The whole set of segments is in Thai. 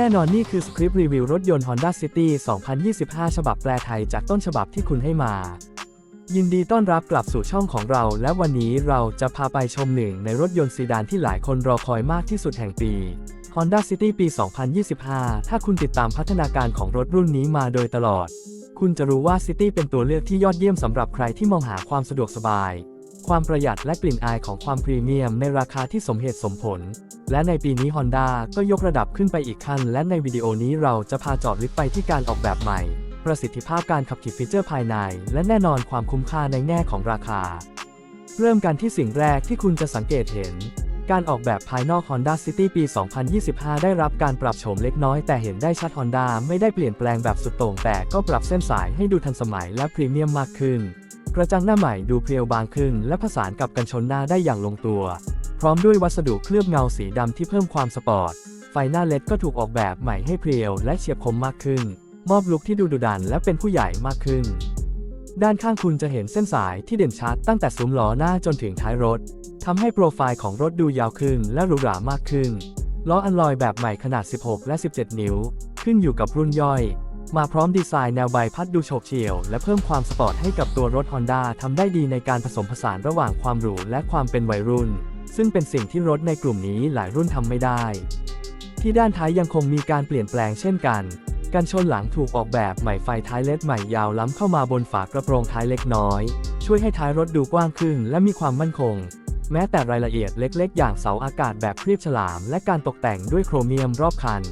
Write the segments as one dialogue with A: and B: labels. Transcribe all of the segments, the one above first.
A: แน่นอนนี่คือสคริปต์รีวิวรถยนต์ Honda City 2025 ฉบับแปลไทยจากต้นฉบับที่คุณให้มา ยินดีต้อนรับกลับสู่ช่องของเรา และวันนี้เราจะพาไปชมหนึ่งในรถยนต์ซีดานที่หลายคนรอคอยมากที่สุดแห่งปี Honda City ปี 2025 ถ้าคุณติดตามพัฒนาการของรถรุ่นนี้มาโดยตลอด คุณจะรู้ว่า City เป็นตัวเลือกที่ยอดเยี่ยมสำหรับใครที่มองหาความสะดวกสบาย ความประหยัดและกลิ่นอายของความพรีเมียมในราคาที่สมเหตุสมผล และในปีนี้ Honda ก็ยกระดับขึ้นไปอีกขั้น และในวิดีโอนี้เราจะพาจาะลึกไปที่การออกแบบใหม่ ประสิทธิภาพการขับขี่ฟีเจอร์ภายใน และแน่นอนความคุ้มค่าในแง่ของราคา เริ่มกันที่สิ่งแรกที่คุณจะสังเกตเห็น การออกแบบภายนอก Honda City ปี 2025 ได้รับการปรับโฉมเล็กน้อยแต่เห็นได้ชัด Honda ไม่ได้เปลี่ยนแปลงแบบสุดโต่งแต่ก็ปรับเส้นสายให้ดูทันสมัยและพรีเมียมมากขึ้น กระจังหน้าใหม่ดูเพรียวบางขึ้น และผสานกับกันชนหน้าได้อย่างลงตัว พร้อมด้วยวัสดุเคลือบเงาสีดำที่เพิ่มความสปอร์ต ไฟหน้าเลดก็ถูกออกแบบใหม่ให้เพรียวและเฉียบคมมากขึ้น มอบลุคที่ดูดุดันและเป็นผู้ใหญ่มากขึ้น ด้านข้างคุณจะเห็นเส้นสายที่เด่นชัดตั้งแต่ซุ้มล้อหน้าจนถึงท้ายรถทำให้โปรไฟล์ของรถดูยาวขึ้นและหรูหรามากขึ้นล้ออันลอยแบบใหม่ขนาด 16 และ 17 นิ้ว ขึ้นอยู่กับรุ่นย่อย มาพร้อมดีไซน์แนวใบพัดดูโฉบเฉี่ยว และเพิ่มความสปอร์ตให้กับตัวรถ Honda ทำได้ดีในการผสมผสานระหว่างความหรูและความเป็นวัยรุ่น ซึ่งเป็นสิ่งที่รถในกลุ่มนี้หลายรุ่นทำไม่ได้ ที่ด้านท้ายยังคงมีการเปลี่ยนแปลงเช่นกันกันชนหลังถูกออกแบบใหม่ไฟท้ายเลดใหม่ยาวล้ำเข้ามาบนฝากระโปรงท้ายเล็กน้อย ช่วยให้ท้ายรถดูกว้างขึ้นและมีความมั่นคง แม้แต่รายละเอียดเล็กๆ อย่างเสาอากาศแบบครีบฉลาม และการตกแต่งด้วยโครเมียมรอบคัน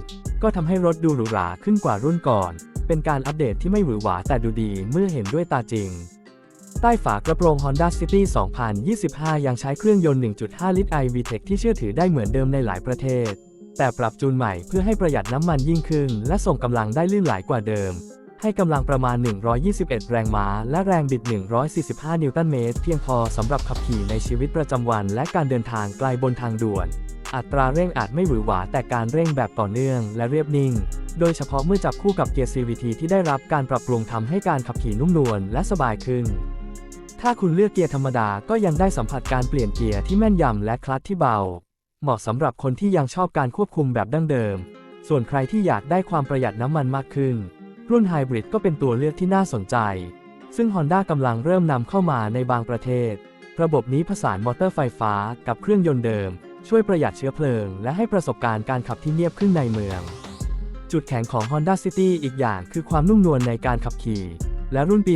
A: ก็ทำให้รถดูหรูหราขึ้นกว่ารุ่นก่อน เป็นการอัปเดตที่ไม่หวือหวาแต่ดูดีเมื่อเห็นด้วยตาจริง ใต้ฝากระโปรง Honda City 2025 ยังใช้เครื่องยนต์ 1.5 ลิตร iVTEC ที่เชื่อถือได้เหมือนเดิมในหลายประเทศ แต่ปรับจูนใหม่เพื่อให้ประหยัดน้ำมันยิ่งขึ้น และส่งกำลังได้ลื่นไหลกว่าเดิม ให้กำลังประมาณ 121 แรงม้า และแรงบิด 145 นิวตันเมตร เพียงพอสำหรับขับขี่ในชีวิตประจำวัน และการเดินทางไกลบนทางด่วน อัตราเร่งอาจไม่หวือหวาแต่การเร่งแบบต่อเนื่องและเรียบนิ่ง โดยเฉพาะเมื่อจับคู่กับเกียร์ CVT ที่ได้รับการปรับปรุงทำให้การขับขี่นุ่มนวลและสบายขึ้น ถ้าคุณเลือกเกียร์ธรรมดาก็ยังได้สัมผัสการเปลี่ยนเกียร์ที่แม่นยำและคลัตช์ที่เบา เหมาะสำหรับคนที่ยังชอบการควบคุมแบบดั้งเดิม ส่วนใครที่อยากได้ความประหยัดน้ำมันมากขึ้น รุ่นไฮบริดก็เป็นตัวเลือกที่น่าสนใจ ซึ่ง Honda กำลังเริ่มนำเข้ามาในบางประเทศ ระบบนี้ผสานมอเตอร์ไฟฟ้ากับเครื่องยนต์เดิม ช่วยประหยัดเชื้อเพลิง และให้ประสบการณ์การขับที่เนียบขึ้นในเมือง จุดแข็งของ Honda City อีกอย่างคือความนุ่มนวลในการขับขี่ และรุ่นปี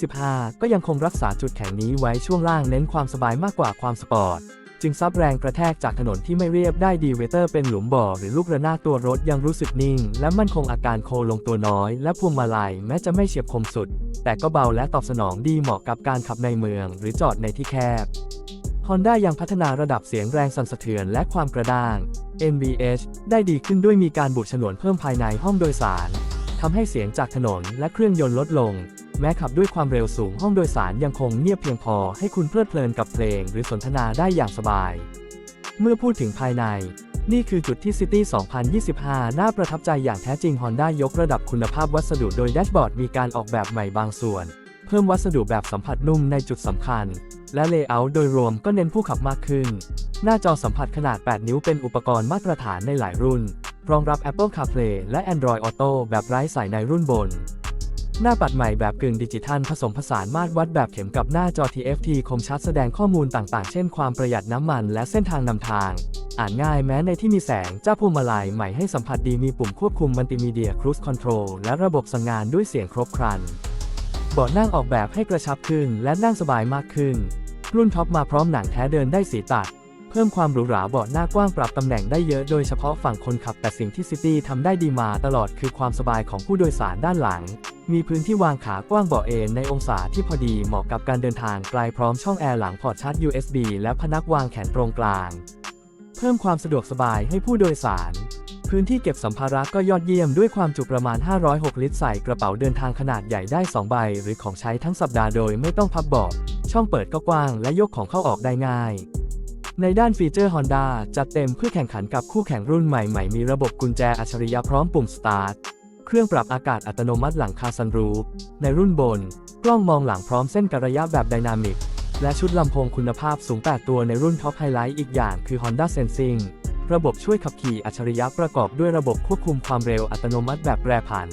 A: 2025 ก็ยังคงรักษาจุดแข็งนี้ไว้ช่วงล่างเน้นความสบายมากกว่าความสปอร์ตจึงซับแรงกระแทกจากถนนที่ไม่เรียบได้ดีเวเตอร์เป็นหลุมบ่อหรือลูกระนาดตัวรถยังรู้สึกนิ่ง และมั่นคงอาการโคลงตัวน้อย และพวงมาลัยแม้จะไม่เฉียบคมสุด แต่ก็เบาและตอบสนองดีเหมาะกับการขับในเมือง หรือจอดในที่แคบ Honda ยังพัฒนาระดับเสียงแรงสั่นสะเทือนและความกระด้าง NVH ได้ดีขึ้นด้วยมีการบุฉนวนเพิ่มภายในห้องโดยสารทำให้เสียงจากถนนและเครื่องยนต์ลดลง แม้ขับด้วยความเร็วสูงห้องโดยสารยังคงเงียบเพียงพอให้คุณเพลิดเพลินกับเพลงหรือสนทนาได้อย่างสบาย เมื่อพูดถึงภายใน นี่คือจุดที่ City 2025 น่าประทับใจอย่างแท้จริง Honda ยกระดับคุณภาพวัสดุโดยแดชบอร์ดมีการออกแบบใหม่บางส่วน เพิ่มวัสดุแบบสัมผัสนุ่มในจุดสำคัญ และเลเยอร์โดยรวมก็เน้นผู้ขับมากขึ้น หน้าจอสัมผัสขนาด 8 นิ้วเป็นอุปกรณ์มาตรฐานในหลายรุ่น รองรับ Apple CarPlay และ Android Auto แบบไร้สายในรุ่นบน หน้าปัดใหม่แบบกึ่งดิจิทัลผสมผสานมาตรวัดแบบเข็มกับหน้าจอ TFT คมชัดแสดงข้อมูลต่างๆ เช่นความประหยัดน้ำมันและเส้นทางนำทางอ่านง่ายแม้ในที่มีแสงเจ้าพวงมาลัยใหม่ให้สัมผัสดีมีปุ่มควบคุมมัลติมีเดียครู i คอนโทรลและระบบสั่งงานด้วยเสียงครบครัน เบาะนั่งออกแบบให้กระชับขึ้นและนั่งสบายมากขึ้น รุ่นท็อปมาพร้อมหนังแท้เดินได้สีตัด เพิ่มความหรูหราเบาะหน้ากว้างปรับตำแหน่งได้เยอะโดยเฉพาะฝั่งคนขับแต่สิ่งที่ซิตี้ทำได้ดีมาตลอดคือความสบายของผู้โดยสารด้านหลัง มีพื้นที่วางขากว้างเบาะเอนในองศาที่พอดีเหมาะกับการเดินทางไกลพร้อมช่องแอร์หลังพอร์ตชาร์จ USB และพนักวางแขนตรงกลาง เพิ่มความสะดวกสบายให้ผู้โดยสาร พื้นที่เก็บสัมภาระก็ยอดเยี่ยมด้วยความจุประมาณ 506 ลิตรใส่กระเป๋าเดินทางขนาดใหญ่ได้ 2 ใบ หรือของใช้ทั้งสัปดาห์โดยไม่ต้องพับเบาะช่องเปิดก็กว้างและยกของเข้าออกได้ง่าย ในด้านฟีเจอร์ Honda จัดเต็มเพื่อแข่งขันกับคู่แข่งรุ่นใหม่ๆ มีระบบกุญแจอัจฉริยะพร้อมปุ่ม Start เครื่องปรับอากาศอัตโนมัติหลังคาซันรูฟในรุ่นบน กล้องมองหลังพร้อมเส้นกระยะแบบไดนามิกและชุดลำโพงคุณภาพสูง 8 ตัวในรุ่นท็อปไฮไลท์อีกอย่างคือ Honda Sensing ระบบช่วยขับขี่อัจฉริยะประกอบด้วยระบบควบคุมความเร็วอัตโนมัติแบบแปรผัน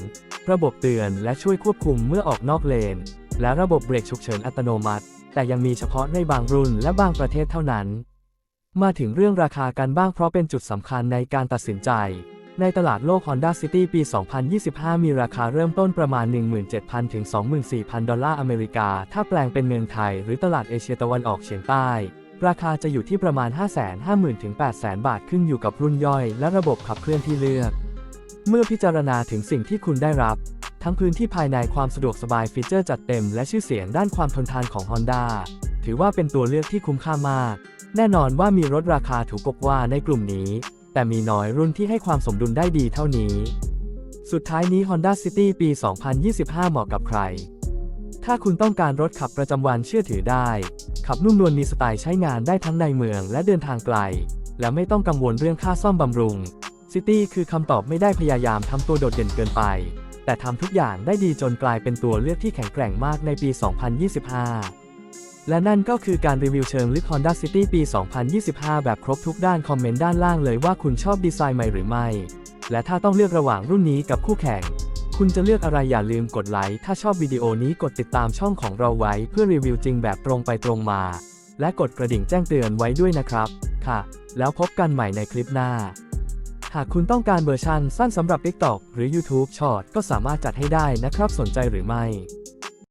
A: ระบบเตือนและช่วยควบคุมเมื่อออกนอกเลน และระบบเบรกฉุกเฉินอัตโนมัติ แต่ยังมีเฉพาะในบางรุ่นและบางประเทศเท่านั้น มาถึงเรื่องราคากันบ้างเพราะเป็นจุดสำคัญในการตัดสินใจ ในตลาดโลก Honda City ปี 2025 มีราคาเริ่มต้นประมาณ 17,000 ถึง 24,000 ดอลลาร์อเมริกา ถ้าแปลงเป็นเงินไทยหรือตลาดเอเชียตะวันออกเฉียงใต้ ราคาจะอยู่ที่ประมาณ 550,000ถึง800,000 บาทขึ้นอยู่กับรุ่นย่อย และระบบขับเคลื่อนที่เลือก เมื่อพิจารณาถึงสิ่งที่คุณได้รับ ทั้งพื้นที่ภายในความสะดวกสบายฟีเจอร์จัดเต็ม และชื่อเสียงด้านความทนทานของ Honda ถือว่าเป็นตัวเลือกที่คุ้มค่ามาก แน่นอนว่ามีรถราคาถูกกว่าในกลุ่มนี้ แต่มีน้อยรุ่นที่ให้ความสมดุลได้ดีเท่านี้ สุดท้ายนี้ Honda City ปี 2025 เหมาะกับใคร ถ้าคุณต้องการรถขับประจำวันเชื่อถือได้ ขับนุ่มนวลมีสไตล์ใช้งานได้ทั้งในเมืองและเดินทางไกล และไม่ต้องกังวลเรื่องค่าซ่อมบำรุง City คือคำตอบไม่ได้พยายามทำตัวโดดเด่นเกินไป แต่ทำทุกอย่างได้ดีจนกลายเป็นตัวเลือกที่แข็งแกร่งมากในปี 2025 และนั่นก็คือการรีวิวเชิงลึก Honda City ปี 2025 แบบครบทุกด้านคอมเมนต์ด้านล่างเลยว่าคุณชอบดีไซน์ใหม่หรือไม่ และถ้าต้องเลือกระหว่างรุ่นนี้กับคู่แข่ง คุณจะเลือกอะไรอย่าลืมกดไลค์ถ้าชอบวิดีโอนี้กดติดตามช่องของเราไว้เพื่อรีวิวจริงแบบตรงไปตรงมา และกดกระดิ่งแจ้งเตือนไว้ด้วยนะครับ ค่ะ แล้วพบกันใหม่ในคลิปหน้า หากคุณต้องการเวอร์ชันสั้นสำหรับ TikTok หรือ YouTube Short ก็สามารถจัดให้ได้นะครับสนใจหรือไม่